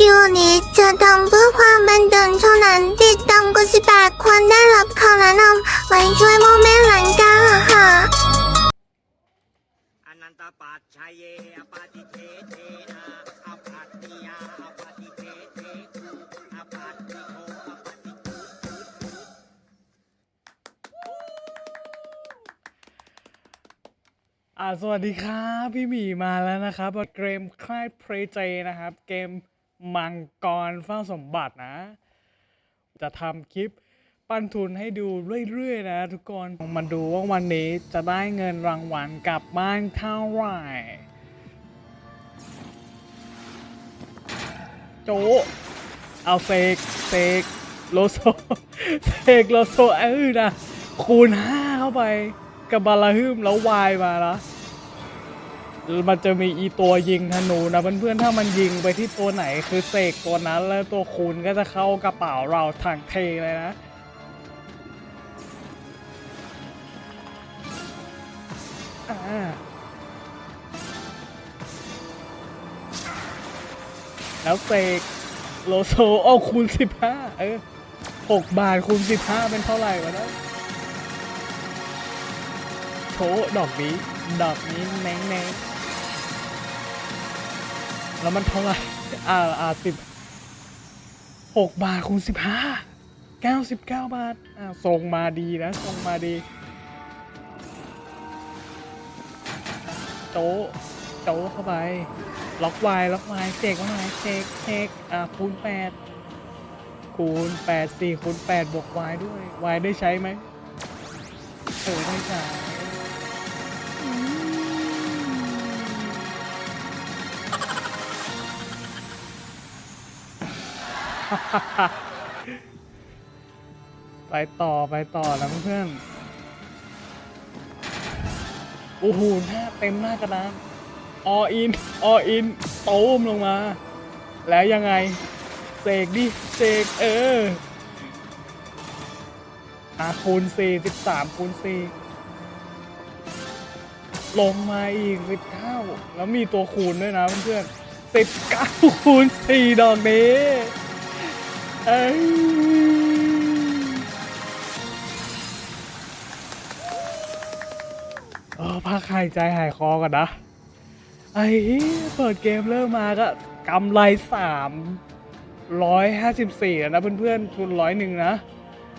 ดีโอนี้จะทำเพื่อความบันเทิงเท่านั้นติดตามกด18ควรได้รับคำแนะนำไว้ช่วยโมเมนต์หลังกาค่ะอนันตปัจชัยเยอปาติเทเทนะอปัตติยาอปาติเทเทกุอปัตติโกอปาติกุจุดจุดอ่าสวัสดีครับ พี่หมีมาแล้วนะครับเกมคลายเพรเจนะครับ เกม มังกรเฝ้าสมบัตินะ จะทำคลิปปั้นทุนให้ดูเรื่อยๆนะ ทุกคนมาดูว่าวันนี้จะได้เงินรางวัลกลับบ้านเท่าไหร่โจเอาเซกเซกโลโซเซกโลโซเออนะคูณห้าเข้าไปกับบาลาฮึมแล้ววายมาละ มันจะมีอีตัวยิงธนูนะเพื่อนๆถ้ามันยิงไปที่ตัวไหนคือเสกตัวนั้นแล้วตัวคูณก็จะเข้ากระเป๋าเราทางเทเลยนะแล้วเสกโลโซโอคูณสิบห้าเออหกบาทคูณสิบห้าเป็นเท่าไหร่วะนะโชว์ดอกนี้ ดอกนี้แมงแมง แล้วมันเท่าไหร่อ่าอ่าสิบหกบาทคูณสิบห้าเก้าสิบเก้าบาทอ่าส่งมาดีนะส่งมาดีโจะโจะเข้าไป ล็อกวายล็อกวายเช็คว่าไงเช็คเช็คอ่าคูณแปดคูณแปดสี่คูณแปดบวกวายด้วยวายได้ใช้ไหมเออได้ใช้ ไปต่อไปต่อนะเพื่อนโอ้โหหน้าเต็มหน้ากระดานออินออินตูมลงมา แล้วยังไงเสกดิเสกเอออาคูณสี่สิบสามคูณสี่ลงมาอีกสิบเท่า แล้วมีตัวคูณด้วยนะเพื่อนๆสิบเก้าคูณสี่ดอกนี้ เอ้ยเออพักหายใจหายคอก่อนนะ ไอ้เปิดเกมเริ่มมาก็กำไรสามร้อยห้าสิบสี่นะเพื่อนๆทุนร้อยหนึ่งนะ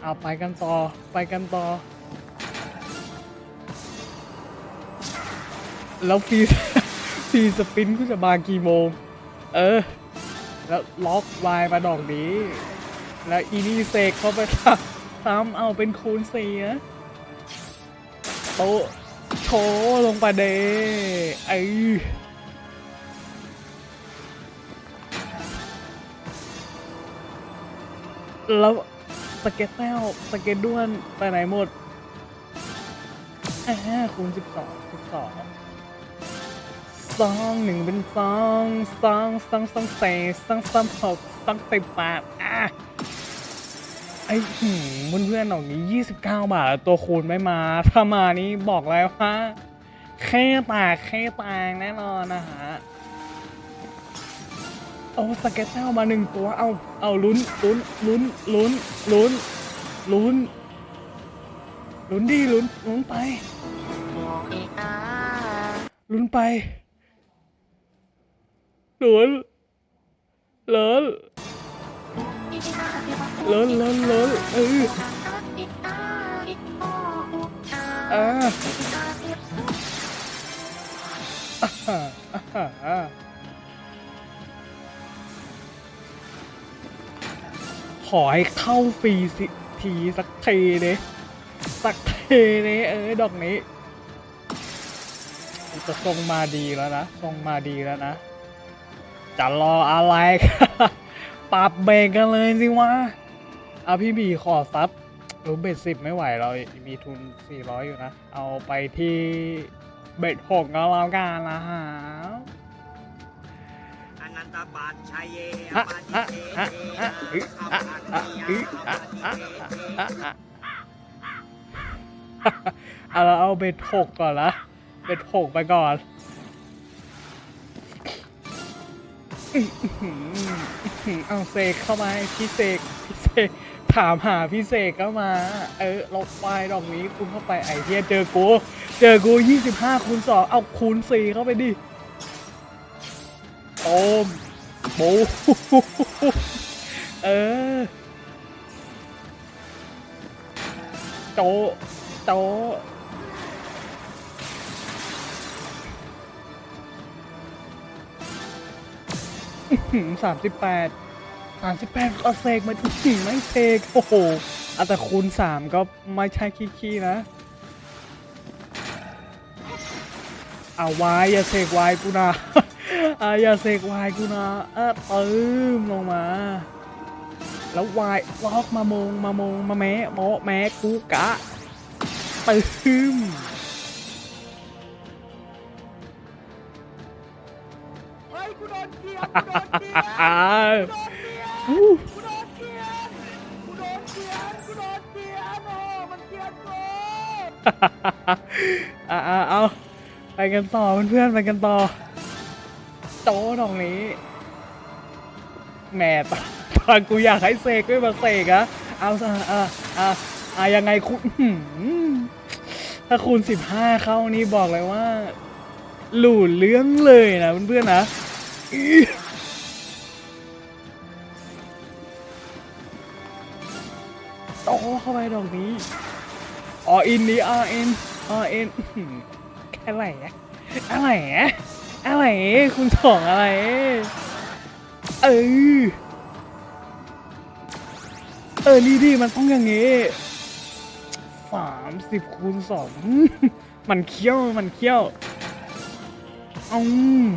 เอาไปกันต่อไปกันต่อ แล้วฟีฟีสปินก็จะมากี่โมง เออ แล้วล็อกวายมาดอกนี้ แล้วอีนี่เสกเข้าไปซ้ำเอาเป็นคูณสี่นะโตโชลงไปเดไอ้แล้วสเก็ตแต้วสเก็ตด้วนไปไหนหมดอ่าคูณสิบสองสิบสองสองหนึ่งเป็นสองสองสองสองสี่สองสามหกสองสิบแปดอะ ไอ้หืมเพื่อนๆหนอกนี้ 29 บาท ตัวคูณไม่มา ถ้ามานี้บอกแล้วว่าแค่ตากแค่ตางแน่นอนนะฮะ เอาสเก็ตเต้ามาหนึ่งตัว เอา เอาลุ้นลุ้นลุ้นลุ้นลุ้นลุ้นลุ้นดีลุ้นลุ้นไปลุ้นไปลุ้นลุ้น ล้นล้นล้นเอออ่าอ่าอ่าอ่าขอให้เข้าฟรีสิทีสักทีเด้สักทีเด้เออดอกนี้จะทรงมาดีแล้วนะทรงมาดีแล้วนะ จะรออะไร ปรับเบรกกันเลยสิวะเอาพี่บีขอซับรู้เบ็ดสิบไม่ไหวเรามีทุน400อยู่นะ เอาไปที่เบ็ดหกก็แล้วกันนะฮะอนันตปัจชัยเยอฮะปาติฮะเทฮะเทฮะนะอึออะปัตอะติยาอึออะปาติอะเทอะเทเอาเราเอาเบ็ดหกก่อนละเบ็ดหกไปก่อน อื้อหือหือเอาเสกเข้ามาพี่เสกพี่เสกถามหาพี่เสกเข้ามา เออลบไปดอกนี้คูณเข้าไปไอเทียเจอกูเจอกูยี่สิบห้าคูณสองเอาคูณสี่เข้าไปดิโอมโบเออโจโจ สามสิบแปดสามสิบแปดเอาเสกมาอื้อหือไม่เสกโอ้โหอะแต่คูณสามก็ไม่ใช่ขี้ๆนะเอาวายอย่าเสกวายกูนะอาอย่าเสกวายกูนะเออปื้มลงมา แล้ววายล็อกมามงมามงมาแม้โมแม้กูกะปื้ม อ่ากูอู้โดนเกลียดกูโดนเกลียดกูโดนเกลียดโอ้มันเกลียดกูอ่าเอาไปกันต่อเพื่อนๆไปกันต่อ โต๊ะตรงนี้แหม่ตอนตอนกูอยากให้เสกไม่มาเสกอะเอาซะอะอะอะยังไงคุณถ้าคูณสิบห้าเข้านี่บอกเลยว่า หลู่เรื่องเลยนะเพื่อนๆนะ ดอกนี้ออินนี้ออินออินแค่ไหนอะอะไรอะอะไรคุณสองอะไร เออ เออ นี่ดิมันต้องอย่างงี้สามสิบคูณสองมันเคี้ยว มันเคี้ยวอืม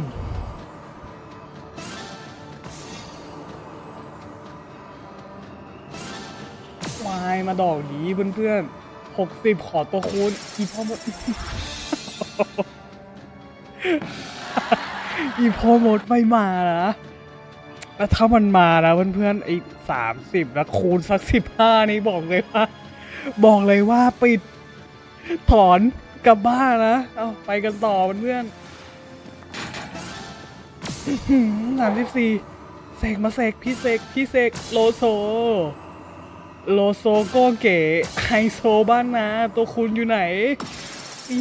ายมาดอกนี้เพื่อนๆหกสิบขอตัวคูณอีพ่อมดอีพ่อมดไม่มานะแล้วถ้ามันมานะเพื่อนๆไอ้สามสิบแล้วคูณสักสิบห้านี่บอกเลยว่า บอกเลยว่าปิด ถอนกลับบ้านนะ เอาไปกันต่อเพื่อนสามสิบสี่เสกมาเสกพี่เสกพี่เสกโลโซ โลโซโก็เก๋ไฮโซบ้านนะตัวคุณอยู่ไหนอี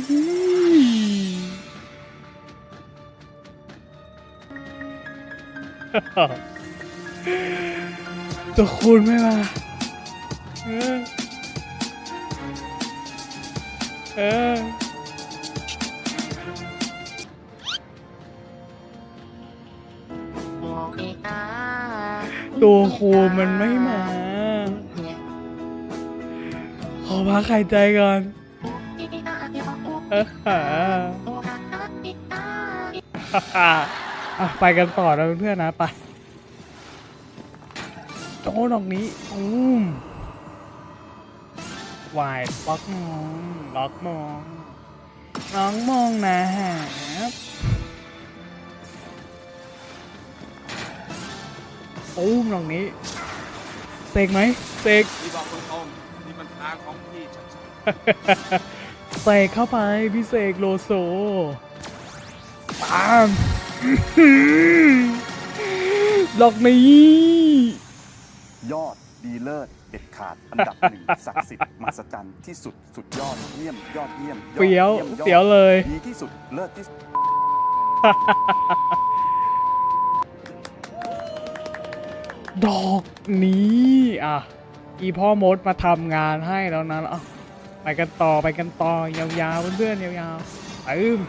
ตัวคุณไม่มาเออเออตัวคูมันไม่มาข อพักหายใจก่อนเออหาอะไปกันต่อนะเพื่อนๆนะไปโจ้ดอกนี้อืมวายล็อกมองล็อกมองน้องมองนะครับปูมตรงนี้เสกไหมเสกพี่บอกตรง ๆนี่มันทาของพี่ชัดเสกเข้าไปพี่เสกโลโซปามอื้อหือดอกนี้ ยอดดีเลิศเด็ดขาดอันดับหนึ่งศักดิ์สิทธิ์มหัศจรรย์ที่สุดสุดยอดเยี่ยมยอดเยี่ยมอดเฟี้ยวมอดเฟี้ยวเลย ดีที่สุดเลิศที่สุดดอกนี้อะ อีพ่อมดมาทำงานให้แล้วนะอะไปกันต่อไปกันต่อยาวๆเพื่อนๆยาวๆปืม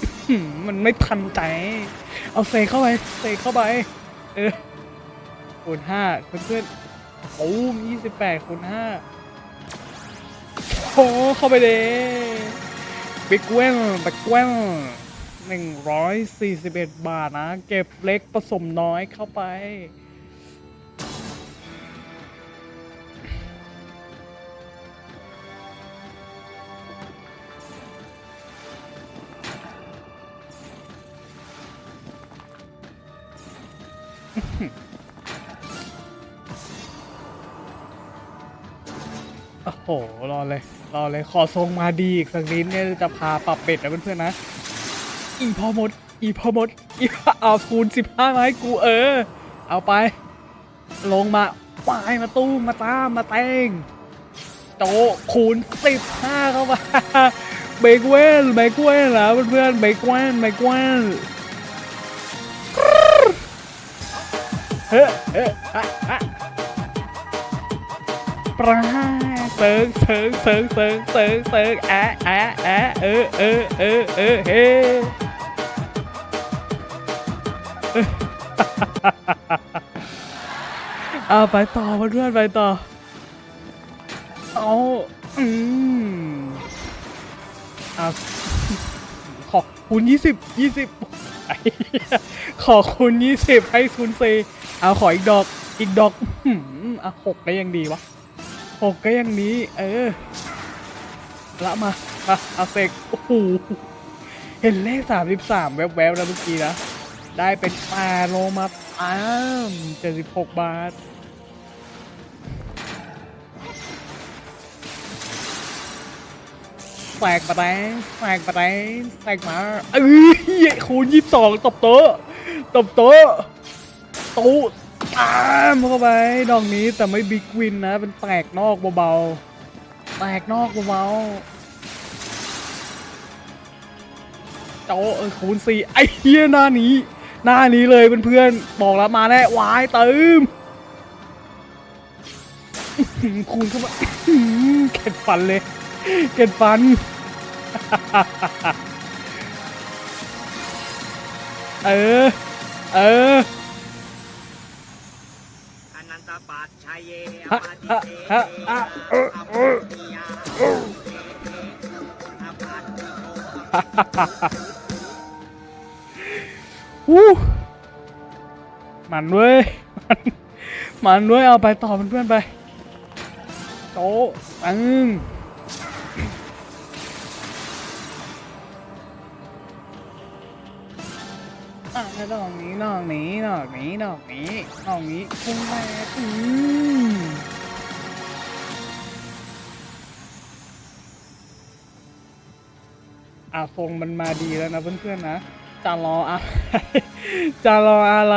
อื้อหือมันไม่ทันใจ เอาเซเข้าไปเซเข้าไป เออคูณห้าเพื่อนๆโอ้มยี่สิบแปดคูณห้าโอ้เข้าไปเลยบิ๊กเว้นบิ๊กเว้นหนึ่งร้อยสี่สิบเอ็ดบาทนะ เก็บเล็กผสมน้อยเข้าไป โอ้โห รอเลย รอเลย ขอทรงมาดีอีกสักนิดเนี่ยจะพาปรับเป็ดนะเพื่อนๆนะ อีพอมด อีพอมด อีเอาคูณสิบห้าไม้กูเออ เอาไป ลงมาปายมาตู้มาตามมาเต้งโตคูณสิบห้าเข้ามาเบรกเวนเบรกเวนนะเพื่อนๆเบรกเวนเบรกเวน เฮ้เฮ้อะอะปลาเสิงเสิงเสิงเสิงเสิงเสิร์งอะอะอะเออเออเออเออเฮ้เอาไปต่อเพื่อนไปต่อ เอาอืมเอาขอคูณยี่สิบยี่สิบไอ้เหี้ยขอคูณยี่สิบให้คูณสี่ เอาขออีกดอก อีกดอกอืมอะหกก็ยังดีวะหกก็ยังดีเออ ละมามาเอาเสกโอ้โหเห็นเลขสามสิบสามแวบๆแล้วเมื่อกี้นะ ได้เป็นแปดโลมาอ้ามเจ็ดสิบหกบาทแฝกมาแตงแฝกมาแตงแฝกมาเอ้ยคูณยี่สิบสองตบโต๊ะตบโต๊ะ ต๊ะตามเข้าไปดอกนี้แต่ไม่บิ๊กวินนะ เป็นแตกนอกเบาๆแตกนอกเบาๆโตเออคูณสี่ไอ้เหี้ยหน้านี้ หน้านี้เลยเพื่อนๆบอกแล้วมาแน่วายเติมคูณเข้ามาเข็ดฟันเลย เก็ดฟันเออ เออ วู้มันเว้ยมันมันเว้ย เอาไปต่อเพื่อนๆไป โตะอัง อะแล้วดอกนี้ดอกนี้ดอกนี้ดอกนี้ดอกนี้คุ้มแม่อืมอะทรงมันมาดีแล้วนะเพื่อนๆนะจะรออะไรจะรออะไร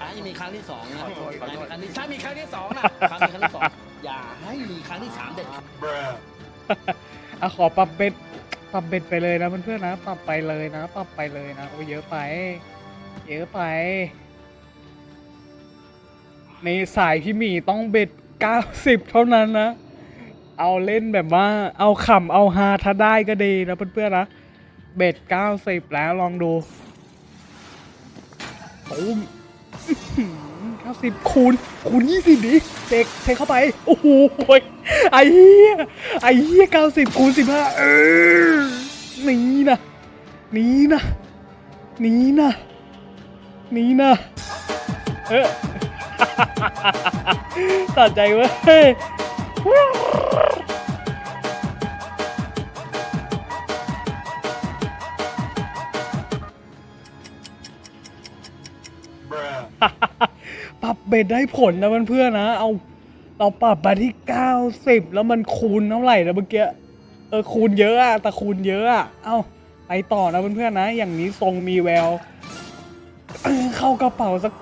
ถ้ายังมีครั้งที่สองนะครั้งที่ถ้ามีครั้งที่สองนะครั้งมีครั้งที่สองอย่าให้มีครั้งที่สามเด็ดขาดอะขอปรับเบ็ด ปรับเบ็ดไปเลยนะเพื่อนๆนะ ปรับไปเลยนะ ปรับไปเลยนะโอ้เยอะไป เยอะไป ในสายพี่หมีต้องเบ็ด90เท่านั้นนะ เอาเล่นแบบว่า เอาขำเอาฮาถ้าได้ก็ดีนะเพื่อนๆนะ เบ็ด90แล้วลองดูตูมเก้า สิบคูณคูณยี่สิบดิเสกเสกเข้าไป โอ้โหยไอ้เหี้ยไอ้เหี้ยเก้าสิบคูณสิบห้าเออนีนะนีนะนีนะนีนะเออตัดใจเว้ยปรับ เบ็ดได้ผลนะเพื่อนๆนะ เอาเราปรับมาที่90แล้วมันคูณเท่าไหร่นะเมื่อกี้เออคูณเยอะอะแต่คูณเยอะอะเอ้าไปต่อนะเพื่อนๆนะ อย่างนี้ทรงมีแววเเข้ากระเป๋าสัก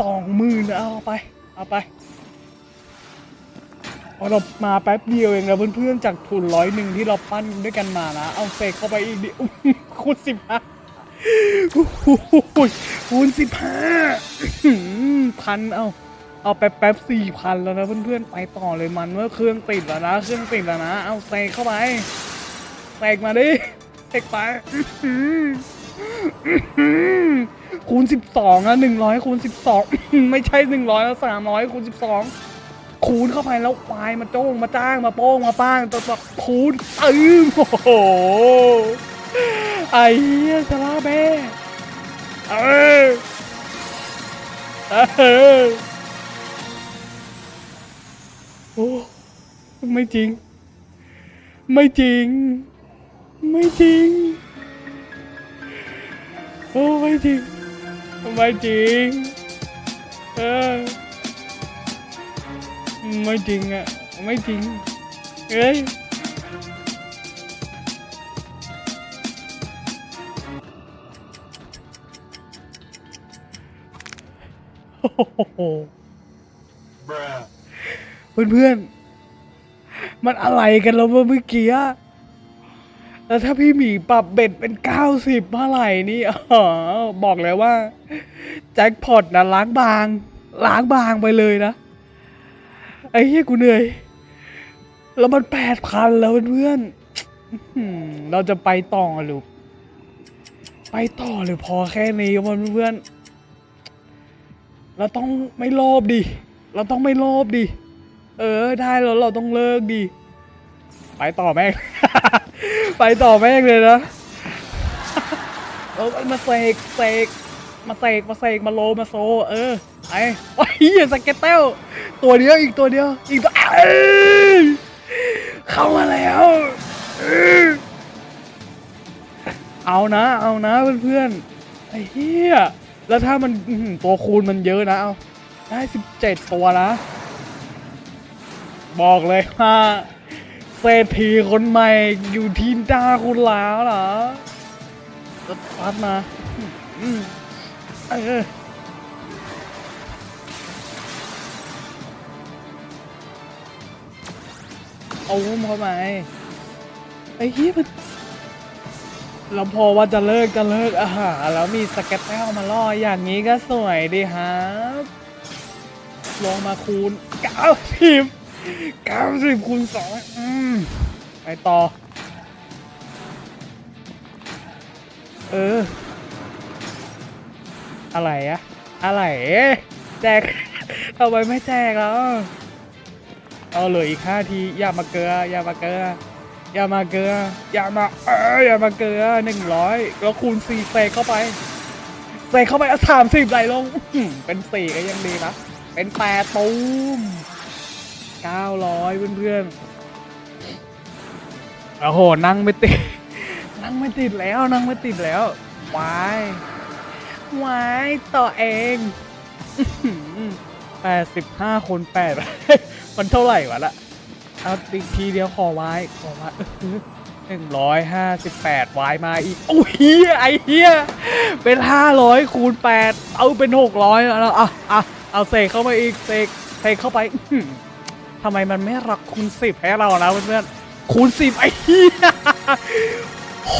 สองหมื่นเอาไป เอาไปพอเรามาแป๊บเดียวเองนะเพื่อนๆจากทุนร้อยหนึ่งที่เราปั้นด้วยกันมานะ เอาเสกเข้าไปอีกดิคูณสิบห้า คูณสิบห้าพันเอาเอาแป๊บแป๊บสี่พันแล้วนะเพื่อนๆ ไปต่อเลยมันว่าเครื่องติดแล้วนะ เครื่องติดแล้วนะ เอาเสกเข้าไปเสกมาดิเสกไปคูณสิบสองอะหนึ่งร้อยคูณสิบสองไม่ใช่หนึ่งร้อยแล้วสามร้อยคูณสิบสองคูณเข้าไปแล้วควายมาโจ้งมาจ้างมาโป้งมาป้างตัวแบบคูณตึมโอ้โห ไอ้เหี้ยสลาเบ้เออเออโอ้ไม่จริง ไม่จริง ไม่จริง โอ้ไม่จริง ไม่จริง เออ ไม่จริงอะ ไม่จริง เอ้ย โอ้โหเพื่อนมันอะไรกันแล้วเมื่อกี้อะแล้วถ้าพี่หมีปรับเบ็ดเป็นเก้าสิบเมื่อไหร่นี่อ๋อบอกเลยว่า แจ็คพอตนะล้างบาง ล้างบางไปเลยนะ ไอ้เหี้ยกูเหนื่อย แล้วมันแปดพันแล้วเพื่อนๆอื้อหือเราจะไปต่อหรือไปต่อหรือพอแค่นี้วะเพื่อน เราต้องไม่โลภดิ เราต้องไม่โลภดิ เออได้แล้วเราต้องเลิกดิ ไปต่อแม่ง ไปต่อแม่งเลยนะเออมาเสกเสกมาเสกมาเสกมาโลมาโซ เออไอ้โอ้ยเหี้ยสเก็ตเต้ลตัวเดียวอีกตัวเดียว อีกตัวเข้ามาแล้วเออเอานะ เอานะเพื่อนๆไอ้เหี้ย แล้วถ้ามันอื้อหือตัวคูณมันเยอะนะเอาได้สิบเจ็ดตัวนะ บอกเลยว่าเศรษฐีคนใหม่อยู่ที่ดาคุณแล้วเหรอจะปัดมาอืมเออเอาวุ้มเข้ามาไอ้เหี้ยมัน เราพอว่าจะเลิกจะเลิกอาหารแล้วมีสเก็ตแต้วมาล่ออย่างนี้ก็สวยดีครับลงมาคูณเก้าสิบเก้าสิบคูณสองอืมไปต่อ เออ อะไรอะอะไรแจกทำไมไม่แจกแล้ว เอาเลืออีกห้าที อย่ามาเกลืออย่ามาเกลือ อย่ามาเกลืออย่ามาเอออย่ามาเกลือหนึ่งร้อยแล้วคูณสี่เซเข้าไปเซเข้าไปเอาสามสิบไหลลงเป็นสี่ก็ยังดีนะเป็นแปดตูมเก้าร้อยเพื่อนๆโอ้โหนั่งไม่ติด นั่งไม่ติดแล้วนั่งไม่ติดแล้ววายวายต่อเองแปดสิบห้าคนแปดมันเท่าไหร่วะละ เอาอีกทีเดียวขอไว้ขอไว้หนึ่งร้อยห้าสิบแปดวายมาอีกโอ้ยเฮียไอเฮียเป็นห้าร้อยคูณแปดเอาเป็นหกร้อยแล้วอะอะเอาเสกเข้ามาอีกเสกเสกเข้าไปทำไมมันไม่รักคูณสิบให้เรานะเพื่อนๆคูณสิบไอ้เหี้ย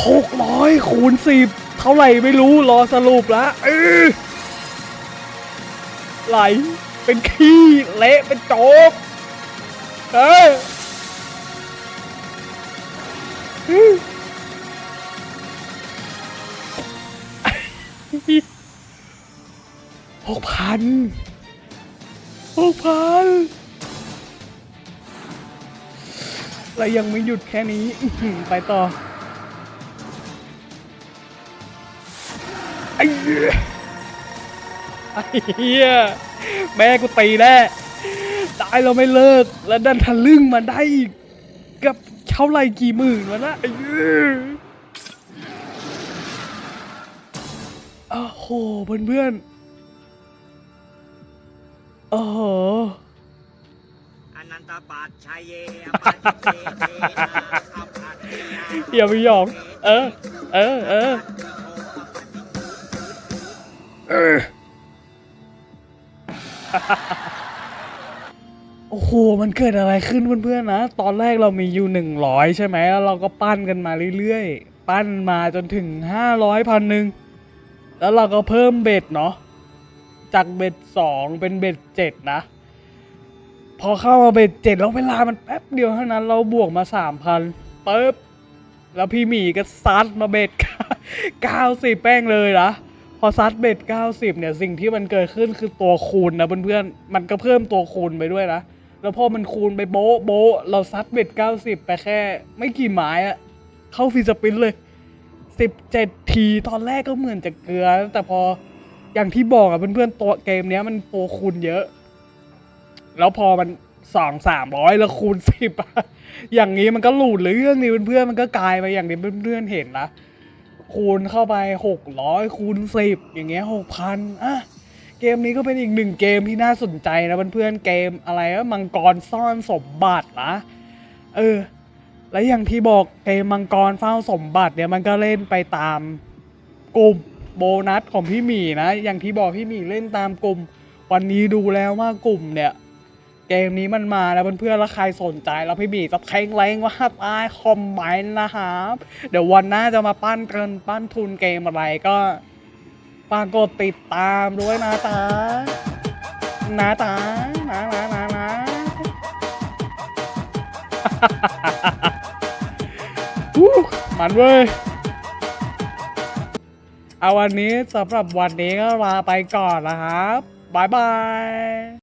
หกร้อยคูณสิบเท่าไหร่ไม่รู้รอสรุปล้วเออไหลเป็นขี้เละเป็นโจ๊ก เอออื้อหกพันหกพันเรายังไม่หยุดแค่นี้ ไปต่อไอ้เหี้ยไอ้เหี้ยแม่กูตีแน่ ได้เราไม่เลิก แล้วดันทะลึ่งมาได้อีกกับเท่าไหร่กี่หมื่นวะนะไอ้เหี้ยโอ้โหเพื่อนๆโอ้โหอนันตปัจชัยเยอปาติเทเทนะอปัตติยาอย่าไปหยอกเออ เออ เออ เออโอ้โหมันเกิดอะไรขึ้นเพื่อนๆนะ ตอนแรกเรามีอยู่หนึ่งร้อยใช่ไหมแล้วเราก็ปั้นกันมาเรื่อยๆ ปั้นมาจนถึงห้าร้อยพันหนึ่งแล้วเราก็เพิ่มเบ็ดเนาะจากเบ็ดสองเป็นเบ็ดเจ็ดนะ พอเข้ามาเบ็ดเจ็ดแล้วเวลามันแป๊บเดียวเท่านั้น เราบวกมาสามพันปึ๊บแล้วพี่หมีก็ซัดมาเบ็ดเก้าสิบแป้งเลยนะพอซัดเบ็ดเก้าสิบเนี่ย สิ่งที่มันเกิดขึ้นคือตัวคูณนะเพื่อนๆ มันก็เพิ่มตัวคูณไปด้วยนะ แล้วพอมันคูณไปโบ๊ะโบ๊ะเราซัดเบ็ดเก้าสิบไปแค่ ไม่กี่ไม้อะเข้าฟรีสปินเลยสิบเจ็ดทีตอนแรกก็เหมือนจะเกลือ แต่พออย่างที่บอกอะเพื่อนๆตัวเกมเนี้ยมันตัวคูณเยอะ แล้วพอมันสองสามร้อยแล้วคูณสิบอย่างนี้มันก็หลุดเรื่องนี้เพื่อนๆมันก็กลายไปอย่างที่เพื่อนๆเห็นนะคูณเข้าไปหกร้อยคูณสิบอย่างเงี้ยหกพันอะ เกมนี้ก็เป็นอีกหนึ่งเกมที่น่าสนใจนะเพื่อนๆเกมอะไรวะมังกรซ่อนสมบัตินะเออ และอย่างที่บอกเกมมังกรเฝ้าสมบัติเนี่ยมันก็เล่นไปตามกลุ่มโบนัสของพี่หมีนะ อย่างที่บอกพี่หมีเล่นตามกลุ่ม วันนี้ดูแล้วว่ากลุ่มเนี่ย เกมนี้มันมาแล้วเพื่อนๆแล้วใครสนใจแล้วพี่บีจะเพ่งเล้งว่าใต้คอมเมนต์นะครับเดี๋ยววันหน้าจะมาปั้นเกินปั้นทุนเกมอะไรก็ ฝากกดติดตามด้วยนะจ๊ะนะจ๊ะนะนะนะนะวู้มันเว้ยเอาวันนี้สำหรับวันนี้ก็ลาไปก่อนนะครับ บ๊ายบาย